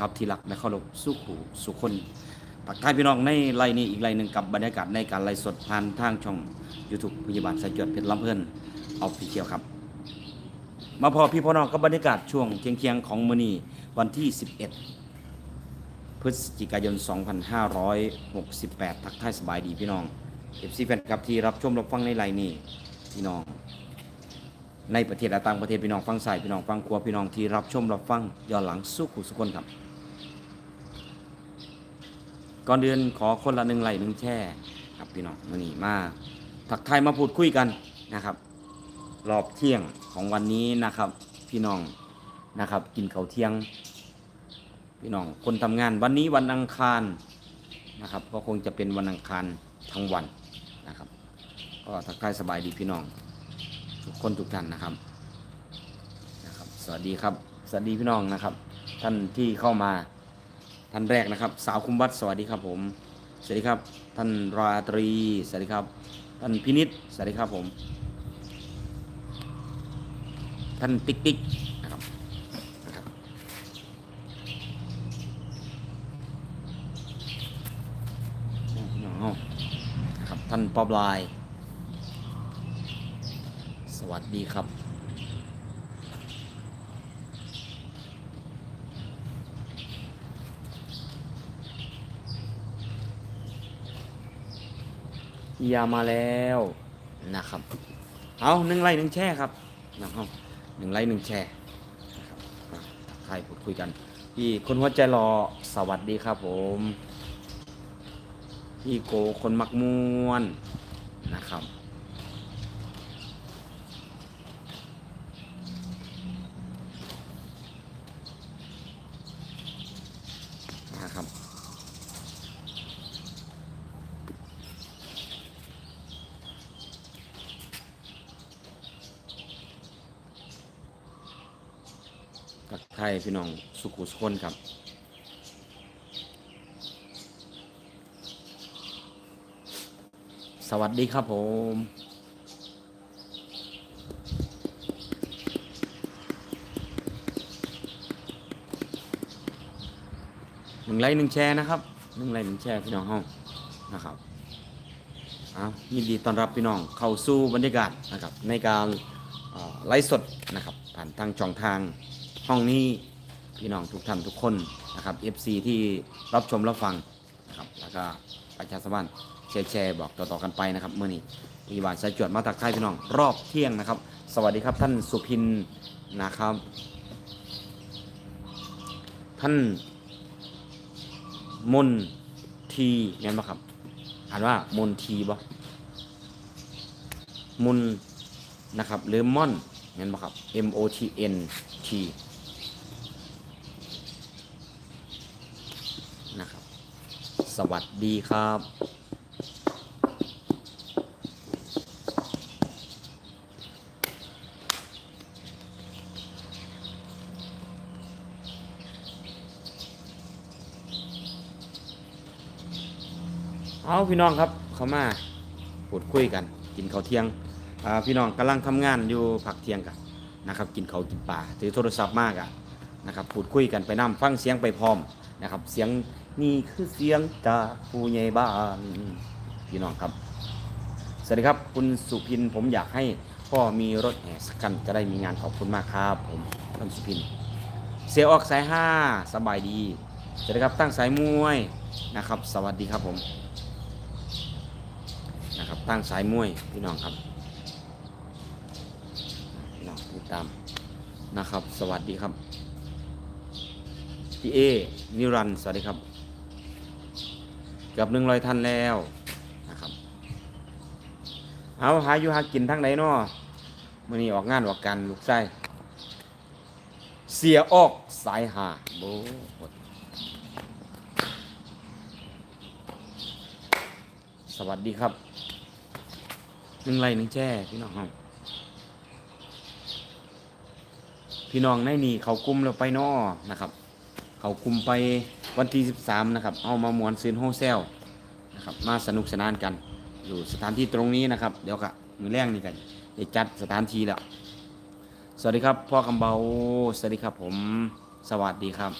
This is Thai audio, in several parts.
คลับ ที่รักและเคารพสุขูสุขคนปักท้ายพี่น้องในไลน์นี้อีกไลน์หนึ่งกับบรรยากาศในการไลฟ์สดผ่านทางช่อง YouTube พยาบาลสายจวดเพชรลำเพื่อนเอาพี่เกียวครับ มาพอพี่พ่อน้องกับบรรยากาศช่วงเคียงๆของมือนีวันที่ 11 พฤศจิกายน 2568 ทักทายสบายดีพี่น้อง FC แฟนคลับที่รับชมรับฟังในไลน์นี้พี่น้อง ในประเทศและต่างประเทศพี่น้องฟังใส่พี่น้องฟังครัวพี่น้องที่รับชมรับฟังย้อนหลังสู้ขู่สุคนครับ ก่อนเดือนขอคนละหนึ่งไหลหนึ่งแช่ครับพี่น้องมื่อนี้มาทักไทยมาพูดคุยกันนะครับ รอบเที่ยงของวันนี้นะครับ พี่น้องนะครับ กินข้าวเที่ยง พี่น้องคนทำงานวันนี้วันอังคารนะครับ ก็คงจะเป็นวันอังคารทั้งวันนะครับ ก็ทักทายสบายดีพี่น้อง ทุกคนทุกท่านนะครับนะครับ สวัสดีครับ สวัสดีพี่น้องนะครับ ท่านที่เข้ามา ท่านแรกนะครับ สาวคุมวัดสวัสดีครับผม สวัสดีครับ ท่านราตรีสวัสดีครับ ท่านพินิษสวัสดีครับผม ท่านติ๊กติ๊กนะครับนะครับ ท่านปอบลน์สวัสดีครับ ยามาแล้วนะครับ เอาหนึ่งไลค์หนึ่งแช่ครับนะครับหนึ่งไลค์หนึ่งแช่นะครับใครพูดคุยกันพี่คนหัวใจรอสวัสดีครับผมพี่โกคนมักมวนนะครับ ทักทาย พี่น้องสุขุสุคนครับ สวัสดีครับผมหนึ่งไลค์หนึ่งแชร์นะครับหนึ่งไลค์หนึ่งแชร์พี่น้องห้องนะครับเอายินดีต้อนรับพี่น้องเข้าสู่บรรยากาศนะครับในการไลฟ์สดนะครับผ่านทางช่องทางห้องนี้ พี่น้องทุกท่านทุกคนนะครับ FC ที่รับชมรับฟังนะครับแล้วก็ประชาสัมพันธ์แชร์แชร์บอกต่อๆกันไปนะครับเมื่อนี้พยาบาลสายจวดมาตักทายพี่น้องรอบเที่ยงนะครับ สวัสดีครับท่านสุพินนะครับ ท่านมนทีแม่นบ่ครับอ่านว่ามนทีบ่มนนะครับหรือม่อนแม่นบ่ครับ M O T N T นะครับ ส วัสดีครับเอาพี่น้องครับเขามาพูดคุยกัน กินข้าวเที่ยงพี่น้องกำลังทำงานอยู่ผักเที่ยงกันนะครับ กินข้าวกินปลาถือโทรศัพท์มากอะนะครับพูดคุยกันไปนํฟังเสียงไปพร้อมนะครับ เสียง นี่คือเสียงจากผู้ใหญ่บ้านพี่น้องครับ สวัสดีครับ คุณสุพินผมอยากให้พ่อมีรถแห่สักคันจะได้มีงานขอบคุณมากครับ ผมท่านสุพิน เสียออกสายห้าสบายดี สวัสดีครับตั้งสายมวยนะครับ สวัสดีครับผมนะครับตั้งสายมวยพี่น้องครับพี่น้องติดตามนะครับ สวัสดีครับพี่เอนิรันสวัสดีครับ กือบหนึ่งร้อยท่านแล้วนะครับเอาหาอยู่หากินทั้งไหนนาะมื่อนี้ออกงานออกการลูกไส้เสียออกสายหาโบสวัสดีครับหนึ่งไรหนึ่งแจ้พี่น้องพี่น้องในนี่เขากุมเราไปนอนะครับ เขากุมไป วันที่ 13 นะครับ เอามามวนซื้อโฮเซลนะครับ มาสนุกสนานกัน อยู่สถานที่ตรงนี้นะครับ เดี๋ยวกะมือแรงนี่กันจะจัดสถานที่แล้ว สวัสดีครับ พ่อคำเบา สวัสดีครับผม สวัสดีครับ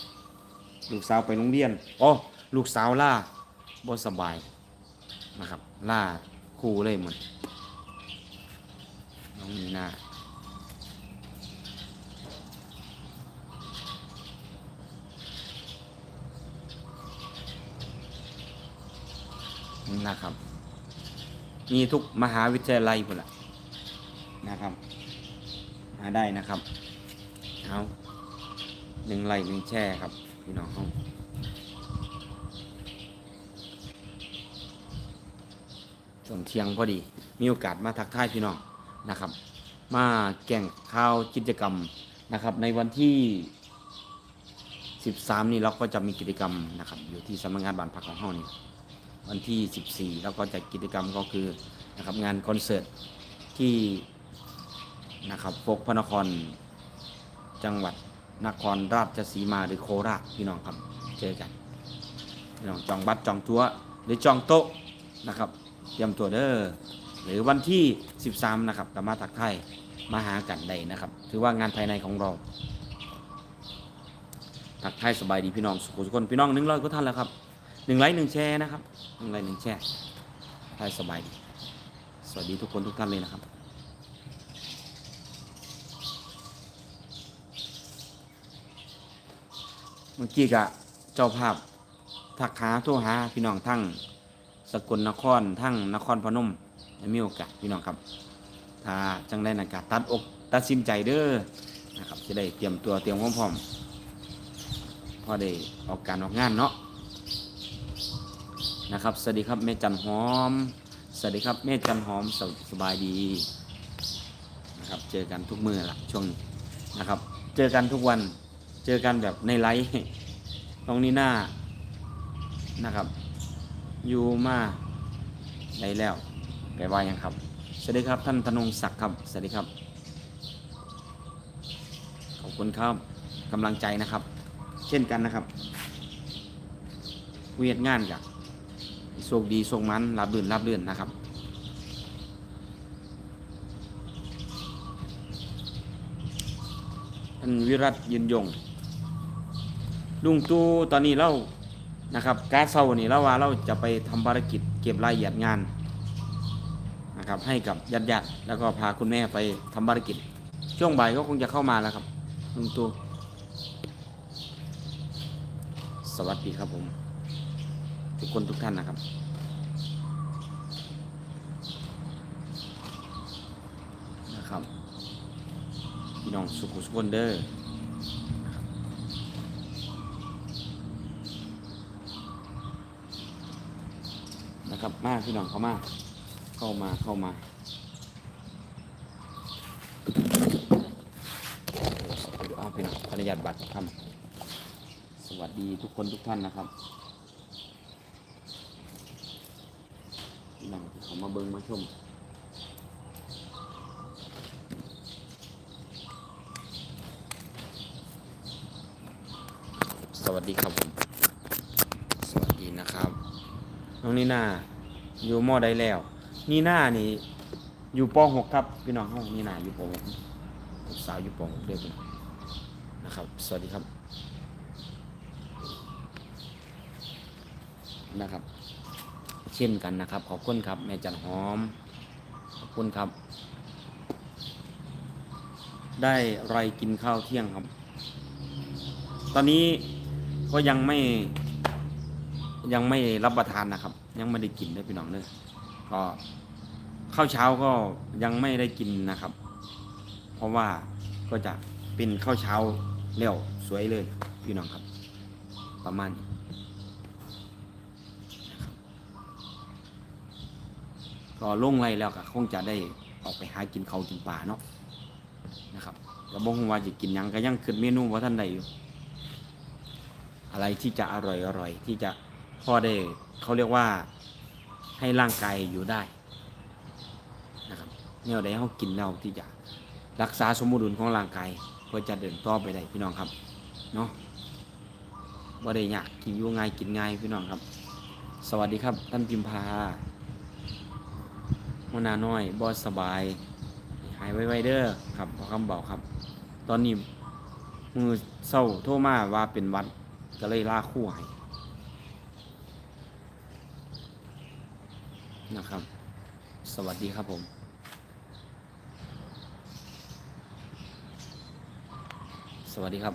ลูกสาวไปโรงเรียนอ๋อลูกสาวล่าบ่สบายนะครับ ล่าครูเลยหมดน้องมีนา นะครับ มีทุกมหาวิทยาลัยพุ่นละนะครับ หาได้นะครับเอาหนึ่งไหลหนึ่งแช่ครับพี่น้องเขาส่วนเที่ยงพอดี มีโอกาสมาทักทายพี่น้องนะครับ มาแก่งข่าวกิจกรรมนะครับ ในวันที่ 13 นี่เราก็จะมีกิจกรรมนะครับ อยู่ที่สำนักงานบ้านพักของเฮานี่ วันที่ 14 แล้วก็จะกิจกรรมก็คือนะครับงานคอนเสิร์ตที่นะครับโฟกพระนครจังหวัดนครราชสีมาหรือโคราชพี่น้องครับเจอกันพี่น้องจองบัตรจองตัวหรือจองโต๊ะนะครับเตรียมตัวเด้อหรือวันที่ 13 นะครับกลับมาทักไทยมาหากันได้นะครับ ถือว่างานภายในของเราทักทายสบายดีพี่น้องสุขุสุคนพี่น้องหนึ่งร้อยกว่าท่านแล้วครับหนึ่งไลค์หนึ่งแชร์นะครับ ไลค์หนึ่งแชร์ทักทายสบายดีสวัสดีทุกคนทุกท่านเลยนะครับเมื่อกี้กะเจ้าภาพทักหาโทรหาพี่น้องทั้งสกลนครทั้งนครพนมมีโอกาสพี่น้องครับ ถ้าจังได้นากาตัดอกตัดสินใจเด้อนะครับจะได้เตรียมตัวเตรียมความพร้อมพอได้ออกการออกงานเนาะ นะครับ สวัสดีครับแม่จันหอม สวัสดีครับแม่จันหอมสสบายดีนะครับ เจอกันทุกมือละช่วงนะครับ เจอกันทุกวัน เจอกันแบบในไลฟ์ตรงนี้หน้านะครับอยู่มาได้แล้วแปลว่ายังครับ สวัสดีครับท่านธนงศักดิ์ครับ สวัสดีครับ ขอบคุณครับกำลังใจนะครับ เช่นกันนะครับ เวียดงานกับ โชคดีโชคมันรับเลื่นรับเลื่นนะครับท่านวิรัตยืนยง ลุงตูตอนนี้เรานะครับการเซานี่เราว่าเราจะไปทำภารกิจเก็บรายละเอียดงานนะครับให้กับญาติญาติๆแล้วก็พาคุณแม่ไปทำภารกิจ ช่วงบ่ายก็คงจะเข้ามาแล้วครับลุงตูสวัสดีครับผม ทุกคนทุกท่านนะครับ นะครับพี่น้องสุขุสุขนเด้อนะครับมาพี่น้องเข้ามาเข้ามาเข้ามาเอาพี่น้อนุญาตบัตรทำสวัสดีทุกคนทุกท่านนะครับ พี่น้องที่เขามาเบิ้งมาชมสวัสดีครับผม สวัสดีนะครับ น้องนีน่าอยู่มอได้แล้ว นีน่านี่ อยู่ป .6 ครับ พี่น้องห้องนีน่าอยู่ป .6 สาวอยู่ป .6 เด้อพี่น้องนะครับ สวัสดีครับนะครับ ช่นกันนะครับ ขอบคุณครับ แม่จันหอม ขอบคุณครับ ได้ไรกินข้าวเที่ยงครับ ตอนนี้ก็ยังไม่ ยังไม่รับประทานนะครับ ยังไม่ได้กินเลยพี่น้องเนอก็ข้าวเช้าก็ยังไม่ได้กินนะครับ เพราะว่าก็จะเป็นข้าวเช้าเร็วสวยเลยพี่น้องครับ ประมาณนี้นะครับ ก็ลงไรแล้วก็คงจะได้ออกไปหากินเขากินป่าเนาะนะครับก็บ่งว่าจะกินยังก็ยังขึ้นเมนูว่าท่านใดอยู่ อะไรที่จะอร่อยอร่อยที่จะพอได้เขาเรียกว่าให้ร่างกายอยู่ได้นะครับเนี่ยได้เขากินเราที่จะรักษาสมดุลของร่างกายเพื่อจะเดินต่อไปได้พี่น้องครับเนาะว่าได้ยากกินอยู่ง่ายกินง่ายพี่น้องครับ สวัสดีครับท่านพิมพา หัวหนาน้อยบอสสบายหายไวๆเด้อครับพอคำบอกครับ ตอนนี้มือเศร้าโทรมาว่าเป็นวัดก็เลยลาคู่ให้นะครับ สวัสดีครับผมสวัสดีครับ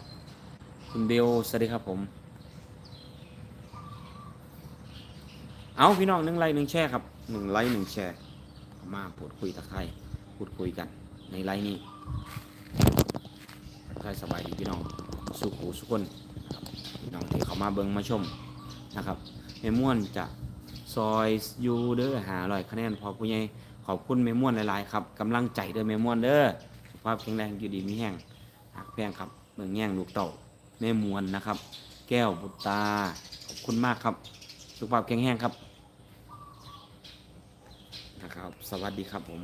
คุณเบลสวัสดีครับผม เอาพี่น้องหนึ่งไลค์หนึ่งแชร์ครับหนึ่งไลค์หนึ่งแชร์ มาพูดคุยตะไคร่พูดคุยกันในไลน์นี้ทักทายสบายดีพี่น้องสุขูสุขคนพี่น้องที่เขามาเบิ่งมาชมนะครับเมม่วนจะซอยอยูเด้อหาอร่อยคะแนนพอผู้ใหญ่ขอบคุณเมม่วนหลายๆครับกำลังใจเด้อเมม่วนเด้อสุขภาพแข็งแรงอยู่ดีมีแห้งหักแพงครับเมืองแย่งลูกเต่าแม่มวนนะครับ แก้วบุตตาขอบคุณมากครับ สุขภาพแข็งแรงครับ นะครับ สวัสดีครับผม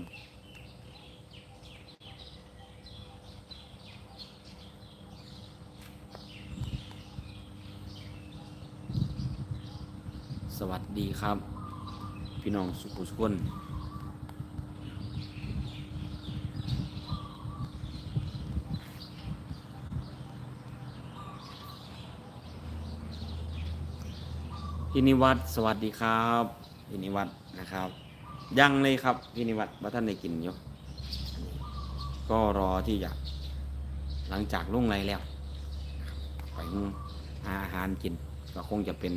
สวัสดีครับ พี่น้องสุขุสุคนพี่นิวัฒน์สวัสดีครับพี่นิวัฒน์นะครับ ยังเลยครับพี่นิวัฒน์ว่าท่านได้กินอยู่ก็รอที่จะหลังจากลุ่งไรแล้วไปหาอาหารกิน ก็คงจะเป็น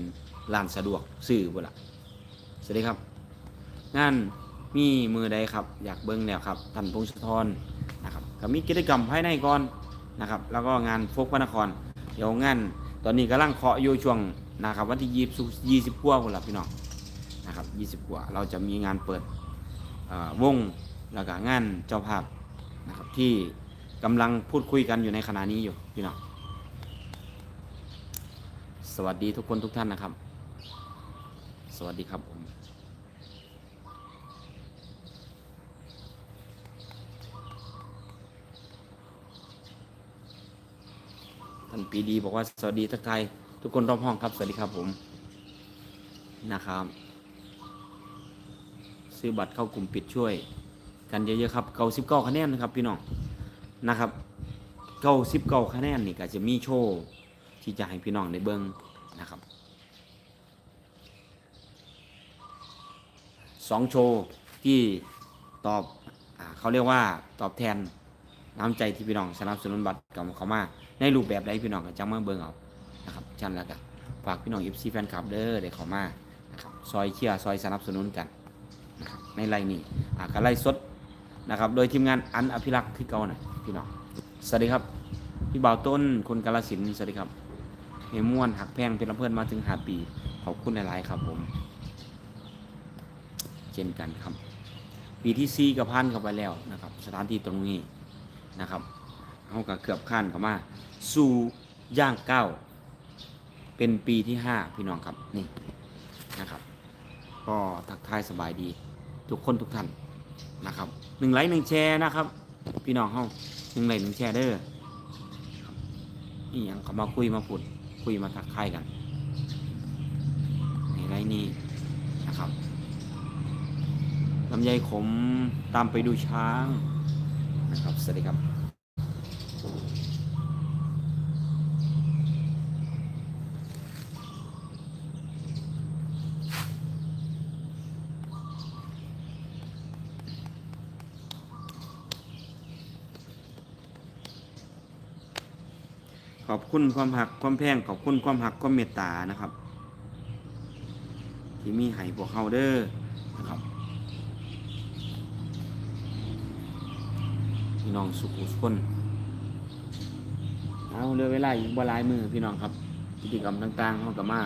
ร้านสะดวกซื้อบ่ละสวัสดีครับ งานมีมือใดครับ อยากเบิ้งแนวครับท่านพงศธรนะครับก็มีกิจกรรมภายในก่อนนะครับ แล้วก็งานฟกพระนคร เดี๋ยวงานตอนนี้กำลังเคาะอยู่ช่วงนะครับวันที่ยี่สิบยี่สิบกว่าคนละพี่น้อง นะครับยี่สิบกว่า เราจะมีงานเปิดวงแล้วก็งานเจ้าภาพนะครับที่กำลังพูดคุยกันอยู่ในขณะนี้อยู่พี่น้องสวัสดีทุกคนทุกท่านนะครับ สวัสดีครับผมท่านปีดีบอกว่าสวัสดีทักทายทุกคนรอบห้องครับ สวัสดีครับผมนะครับ ซื้อบัตรเข้ากลุ่มปิดช่วย กันเยอะๆครับเก้าสิบเก้าคะแนนนะครับพี่น้องนะครับเก้าสิบเก้าคะแนนนี่ก็จะมีโชว์ที่จะให้พี่น้องได้เบิ้งนะครับสองโชว์ที่ตอบอเขาเรียกว่าตอบแทนน้ำใจที่พี่น้องสนับสนุนบัตรกับเขามาในรูปแบบใดพี่น้องก็จังมาเบิ้งเอานะครับชันแล้วก็ฝากพี่น้องเอฟซีแฟนคลับเด้อได้เขามานะครับซอยเชียร์ซอยสนับสนุนกัน ในไลน์นี้อ่าก็ไล่สดนะครับ โดยทีมงานอันอภิรักษ์คือเก่าหนะพี่น้องสวัสดีครับ พี่บ่าวต้นคนกาลสินสวัสดีครับเฮม่วนหักแพงเป็นลำเพื่อนมาถึงหาปีขอบคุณหลายๆครับผมเช่นกันครับ ปีที่ซีกับพันเข้าไปแล้วนะครับ สถานที่ตรงนี้นะครับเอากับเกือบขั้นเข้ามา สู่ย่างเก้า เป็นปีที่ห้าพี่น้องครับนี่นะครับ ก็ทักทายสบายดี ทุกคนทุกท่านนะครับหนึ่งไลค์หนึ่งแชร์นะครับ พี่น้องเฮาหนึ่งไลค์หนึ่งแชร์เด้อนี่ยังเขามาคุยมาพูดคุยมาทักทายกันในไลน์นี้นะครับลำไยขมตามไปดูช้างนะครับสวัสดีครับ ขอบคุณความหักความแพงขอบคุณความหักความเมตตานะครับ ที่มีให้พวกเขาเด้อนะครับพี่น้องสุขุสุคนเอาเรือเวลาอีกบ่หลายมือพี่น้องครับกิจกรรมต่างๆเขาก็มา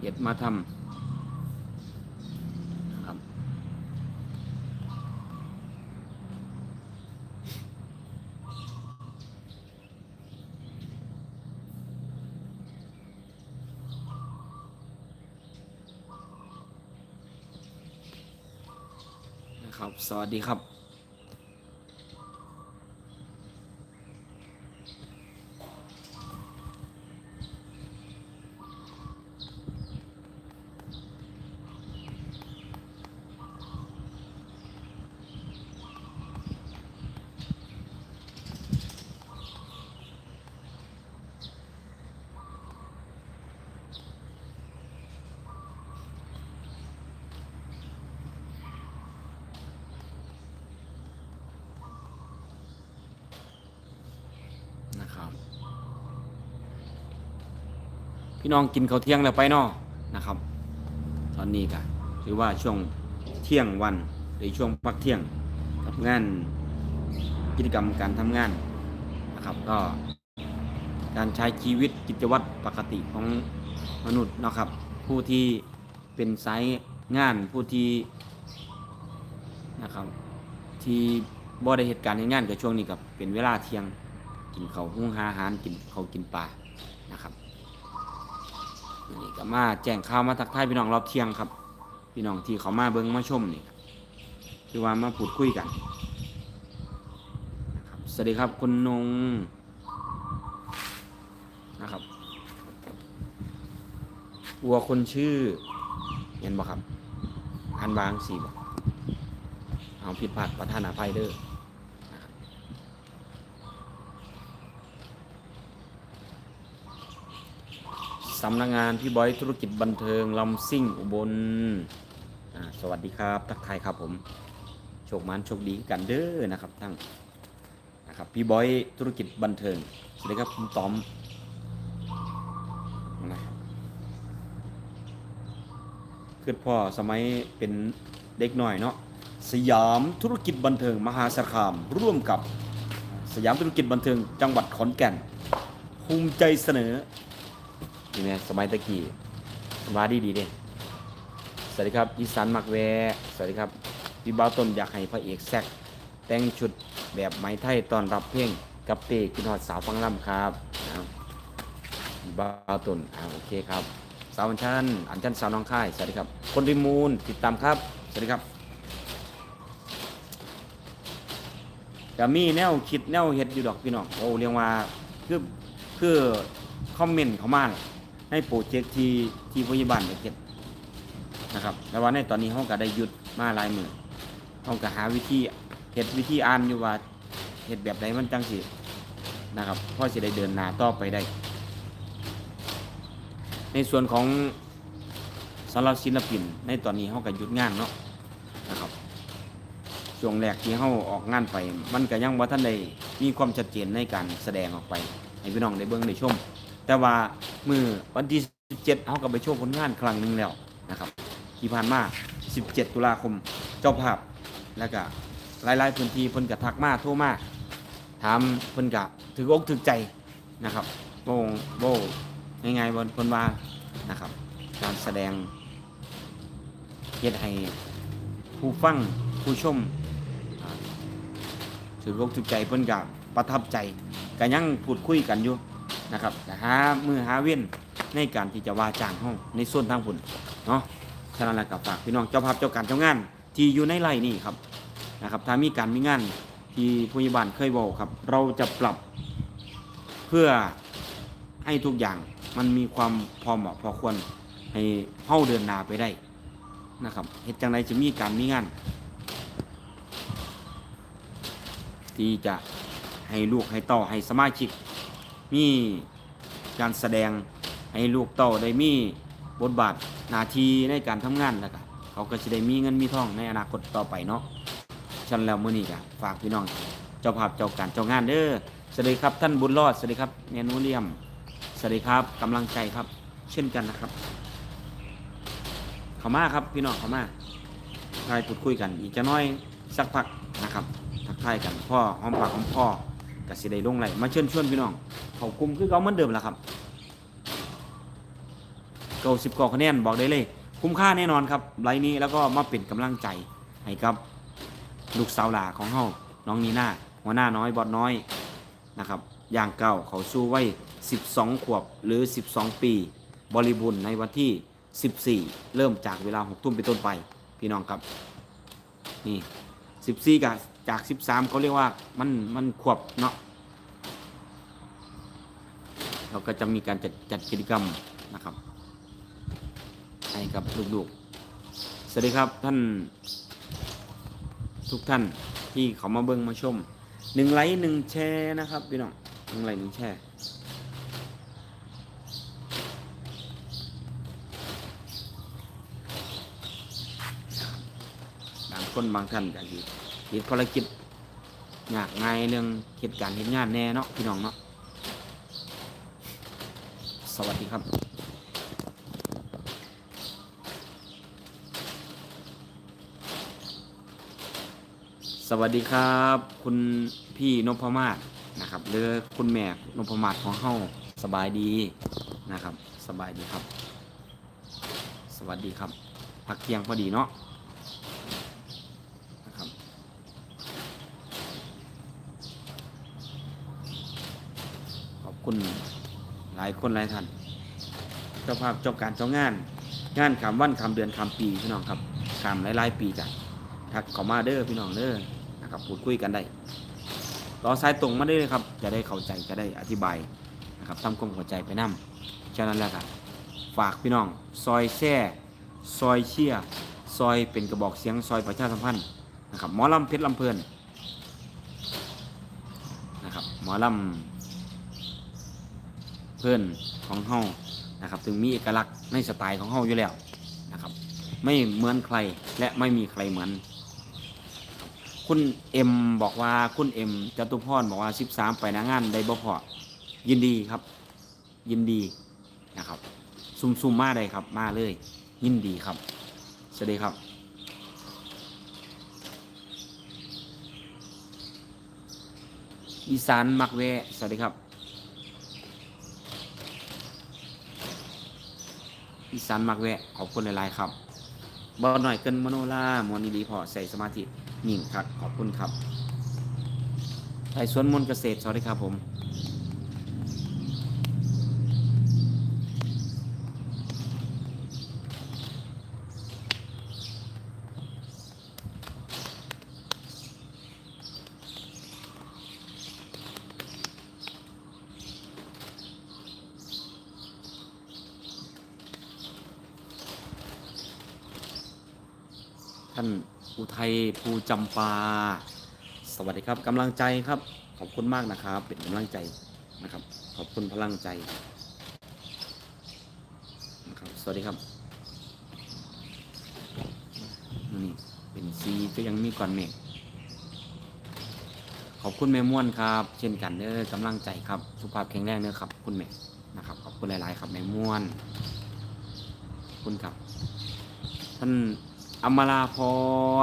เห็ดมาทำนะครับ นะครับ สวัสดีครับ น พี่น้องกินข้าวเที่ยงแล้วไปเนาะนะครับ ตอนนี้ก็ถือว่าช่วงเที่ยงวันหรือช่วงพักเที่ยงกับงานกิจกรรมการทำงานนะครับก็การใช้ชีวิตกิจวัตรปกติของมนุษย์เนาะครับ ผู้ที่เป็นสายงานผู้ที่นะครับ ที่บ่ได้เหตุการณ์ในงานกับช่วงนี้กับเป็นเวลาเที่ยงกินข้าวหุงหาอาหารกินข้าวกินปลานะครับ นี่ก็มาแจ้งข่าวมาทักทายพี่น้องรอบเที่ยงครับ พี่น้องที่เขามาเบิ้งมาชมนี่คือว่ามาพูดคุยกันสวัสดีครับคุณนงนะครับวัวคนชื่อเห็นบ่ครับอ่านบางสีบ่เอาผิดพลาดประธานอภัยเด้อนะครับสำนักงานพี่บอยธุรกิจบันเทิงลำซิ่งอุบลสวัสดีครับ ทักทายครับผมโชคมันโชคดีกันเด้อนะครับทั้งนะครับพี่บอยธุรกิจบันเทิงสวัสดีครับคุณตอมนะครับคือพ่อสมัยเป็นเด็กหน่อยเนาะสยามธุรกิจบันเทิงมหาสารคาม ร่วมกับสยามธุรกิจบันเทิงจังหวัดขอนแก่นภูมิใจเสนอ นี่ไงสมัยตะกี้มาดีดีเด้สวัสดีครับอีสานมักแวสวัสดีครับพี่บ้าต้นอยากให้พระเอกแซกแต่งชุดแบบไหมไทยตอนรับเพลงกับเตกินหอดสาวฟังล่ำครับนะพี่บ้าต้นอ่าโอเคครับ สาวอัญชันอัญชันสาวน้องค่ายสวัสดีครับ คนริมูลติดตามครับสวัสดีครับจะมีแนวคิดแนวเฮ็ดอยู่ดอกพี่น้องโอ้เรียกว่าคือคือคอมเมนต์เขามาเนี่ย ในโปรเจกต์ที่ที่พยาบาลได้เฮ็ดนะครับแต่ว่าในตอนนี้ห้องก็ได้หยุดมาหลายมือห้องก็หาวิธีเฮ็ดวิธีอ่านอยู่ว่าเฮ็ดแบบใดมันจังสินะครับพ่อสิได้เดินหน้าต่อไปได้ ในส่วนของสำหรับศิลปิน ในตอนนี้เขาก็หยุดงานเนาะนะครับช่วงแรกที่เขาออกงานไป มันก็ยังว่าท่านใดมีความชัดเจนในการแสดงออกไป ให้พี่น้องได้เบิ่งได้ชม แต่ว่ามือวันที่ 17เขาก็ไปโชว์ผลงานครั้งหนึ่งแล้วนะครับ ที่ผ่านมา 17 ตุลาคมเจ้าภาพแล้วก็หลายๆพื้นที่เพิ่นก็ทักมาโทรมาถามเพิ่นก็ถืออกถือใจนะครับโบงโบง่ายๆบนคนว่านะครับ การแสดงเฮ็ดให้ผู้ฟังผู้ชมถืออกถือใจเพิ่นก็ประทับใจก็ยังพูดคุยกันอยู่ นะครับหามือหาเว้นในการที่จะว่าจ้างห้องในส่วนทางผุนเนาะฉะนั้นแล้วก็ฝากพี่น้องเจ้าภาพเจ้าการเจ้างาน ที่อยู่ในไร่นี่ครับนะครับถ้ามีการมีงานที่ผู้ใหญ่บ้านเคยบอกครับ เราจะปรับเพื่อให้ทุกอย่างมันมีความพอเหมาะพอควรให้เฮาเดินนาไปได้นะครับเหตุจังไรจะมีการมีงาน ที่จะให้ลูกให้ต้าให้สมาชิก มีการแสดงให้ลูกเต้าได้มีบทบาทหน้าที่ในการทำงานแล้วก็เขาก็จะได้มีเงินมีทองในอนาคตต่อไปเนาะฉันแล้วมื้อนี้ก็ฝากพี่น้องเจ้าภาพเจ้าการเจ้างานเด้อสวัสดีครับท่านบุญรอดสวัสดีครับเนนูเลียมสวัสดีครับกำลังใจครับ เช่นกันนะครับเขามาครับพี่น้องเขามาทายพูดคุยกัน อีกจะน้อยสักพักนะครับทักทายกันพ่อหอมปากหอมพ่อ กับสิได้ลงไหลมาเชิญชวนพี่น้องเขากลุ่มคือเขาเหมือนเดิมแหละครับเก้าสิบกว่าคะแนนบอกได้เลย คุ้มค่าแน่นอนครับไลน์นี้แล้วก็มาเป็นกำลังใจให้กับลูกสาวหลาของเฮาน้องนีน่าหัวหน้าน้อยบอดน้อยนะครับอย่างเก่าเขาสู้ไว้ 12 ขวบหรือ 12 ปี บริบูรณ์ในวันที่ 14 เริ่มจากเวลา6ทุ่มเป็นต้นไป พี่น้องครับ นี่ 14กับ จาก13เขาเรียกว่ามันมันขวบเนาะเราก็จะมีการจัดจัดกิจกรรมนะครับ ให้กับลูกๆ สวัสดีครับท่านทุกท่านที่เขามาเบิ่งมาชมหนึ่งไลค์หนึ่งแชร์นะครับพี่น้องหนึ่งไลค์หนึ่งแชร์บางคนบางท่านก็สิ เหตุดภารกิจยากง่ายเรื่องเหตุการณ์เหตุงานแน่เนาะพี่น้องเนาะสวัสดีครับสวัสดีครับ คุณพี่นพมาศนะครับหรือคุณแม่นพมาศของเฮาสบายดีนะครับ สบายดีครับ สวัสดีครับพักเที่ยงพอดีเนาะ คุณหลายคนหลายท่านเจ้าภาพเจ้าการเจ้างาน งานคำวันคำเดือนคำปีพี่น้องครับคำหลายๆปีกันทักเขามาเด้อพี่น้องเด้อนะครับพูดคุยกันได้รอสายตรงมาได้เลยครับ จะได้เข้าใจจะได้อธิบายนะครับทำความเข้าใจไปนํฉะนั้นแล้วครับฝากพี่น้องซอยแซ่ซอยเชี่ยซอยเป็นกระบอกเสียงซอยประชาสัมพันธ์นะครับหมอลำเพชรลำเพลินนะครับหมอลำ เพลินของเฮานะครับถึงมีเอกลักษณ์ในสไตล์ของเขาอยู่แล้วนะครับ ไม่เหมือนใครและไม่มีใครเหมือน คุณเอ็มบอกว่าคุณเอ็มจตุพรบอกว่า 13 ไปนางานได้บ่พอยินดีครับ ยินดีนะครับ ซุ่มซุ่มๆมาได้ครับ มาเลย ยินดีครับสวัสดีครับอีสานมักแวสวัสดีครับ อีสานมักแวะขอบคุณหลายๆครับบอหน่อยเกินมโนล่ามวนีดีพอใส่สมาธินิ่งครับขอบคุณครับไทยสวนมนเกษตรสวัสดีครับผม ท่านอุทัยภูจำปา สวัสดีครับกำลังใจครับ ขอบคุณมากนะครับ เป็นกำลังใจนะครับ ขอบคุณพลังใจนะครับสวัสดีครับนี่เป็นซีก็ยังมีก่อนเมฆขอบคุณแม่ม่วนครับ เช่นกันเด้อกำลังใจครับ สุขภาพแข็งแรงเด้อครับ คุณแม่นะครับ ขอบคุณหลาย ๆ ครับแม่ม่วนขอบคุณครับท่าน อมราพ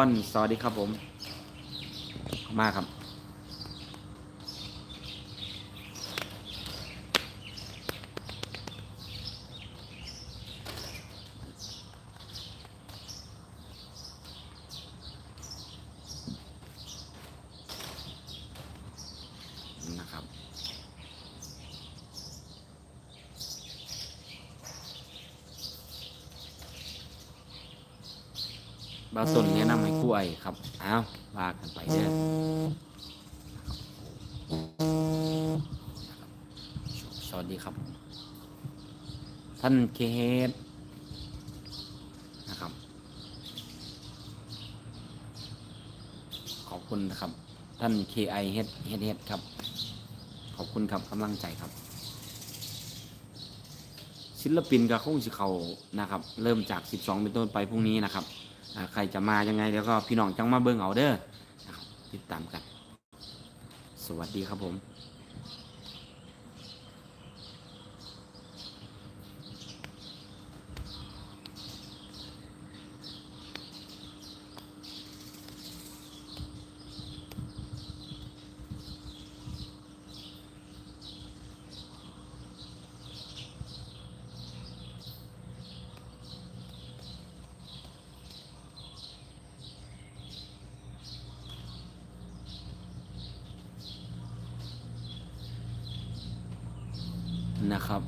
ร สวัสดีครับผมขอบคุณมากครับ บาสนแนะนำให้กู้ไอครับอ้าวว่ากันไปเด้อสวัสดีครับ ท่านเคเฮดนะครับ ขอบคุณนะครับ ท่าน KI เฮดเฮดเฮดครับ ขอบคุณครับกำลังใจครับศิลปินกับคงสิเขานะครับ เริ่มจาก 12 เป็นต้นไปพรุ่งนี้นะครับ ใครจะมายังไงเดี๋ยวก็พี่น้องจังมาเบิ่งเอาเด้อรับติดตามกัน สวัสดีครับผม นะครับ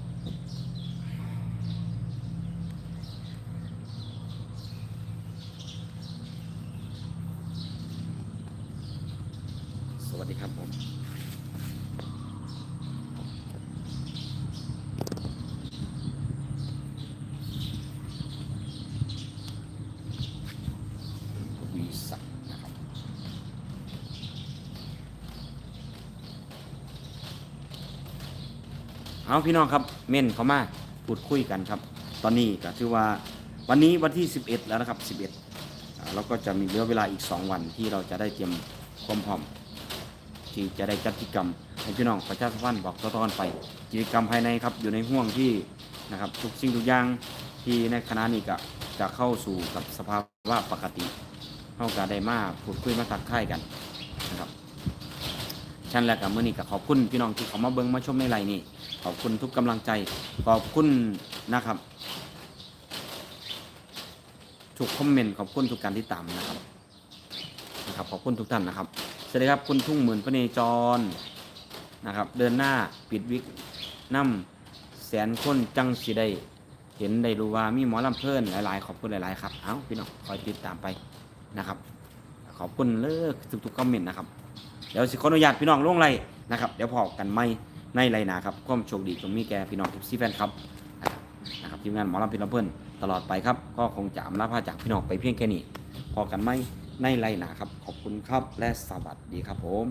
ส วัสดีครับผมวีสักนะครับเอาพี่น้องครับ เม่นเขามาพูดคุยกันครับ ตอนนี้ก็ถือว่าวันนี้วันที่ 11 แล้วนะครับ 11อ่าเราก็จะมีเหลือเวลาอีก 2 วันที่เราจะได้เตรียมความพร้อม ที่จะได้จัดกิจกรรมให้พี่น้องประชาสัมพันธ์บอกต่อๆไป กิจกรรมภายในครับอยู่ในห่วงที่นะครับทุกสิ่งทุกอย่างที่ในคณะนี้ก็จะเข้าสู่กับสภาวะปกติเข้ากับได้มาพูดคุยมาตักทายกันฉันแล้วกับเมื่อนี้ก็ขอบคุณพี่น้องที่เขามาเบิ่งมาชมในไลน์นี่ขอบคุณทุกกำลังใจขอบคุณนะครับทุกคอมเมนต์ขอบคุณทุกการที่ตามนะครับนะครับ ขอบคุณทุกท่านนะครับ วัสดีครับคุณทุ่งหมื่นพระเนจรนะครับเดินหน้าปิดวิกน้ำแสนคนจังสิได้เห็นได้รู้ว่ามีหมอลำเพิ่นหลายๆ ขอบคุณหลาย ๆ ครับ เอ้าพี่น้องคอยติดตามไปนะครับ ขอบคุณเลิกทุกๆคอมเมนต์นะครับ เดี๋ยวสิขออนุญาตพี่น้องลงไลน์นะครับ เดี๋ยวพอกันไม่ในไลน์หนาครับความโชคดีจงมีแกพี่น้องทุกซีแฟนครับนะครับนะครับทีมงานหมอลำพี่ลำเพิ่นตลอดไปครับ ก็คงจะอำลาพาจากพี่น้องไปเพียงแค่นี้พอกันไม่ ในไลน์หนาครับ ขอบคุณครับและสวัสดีครับผม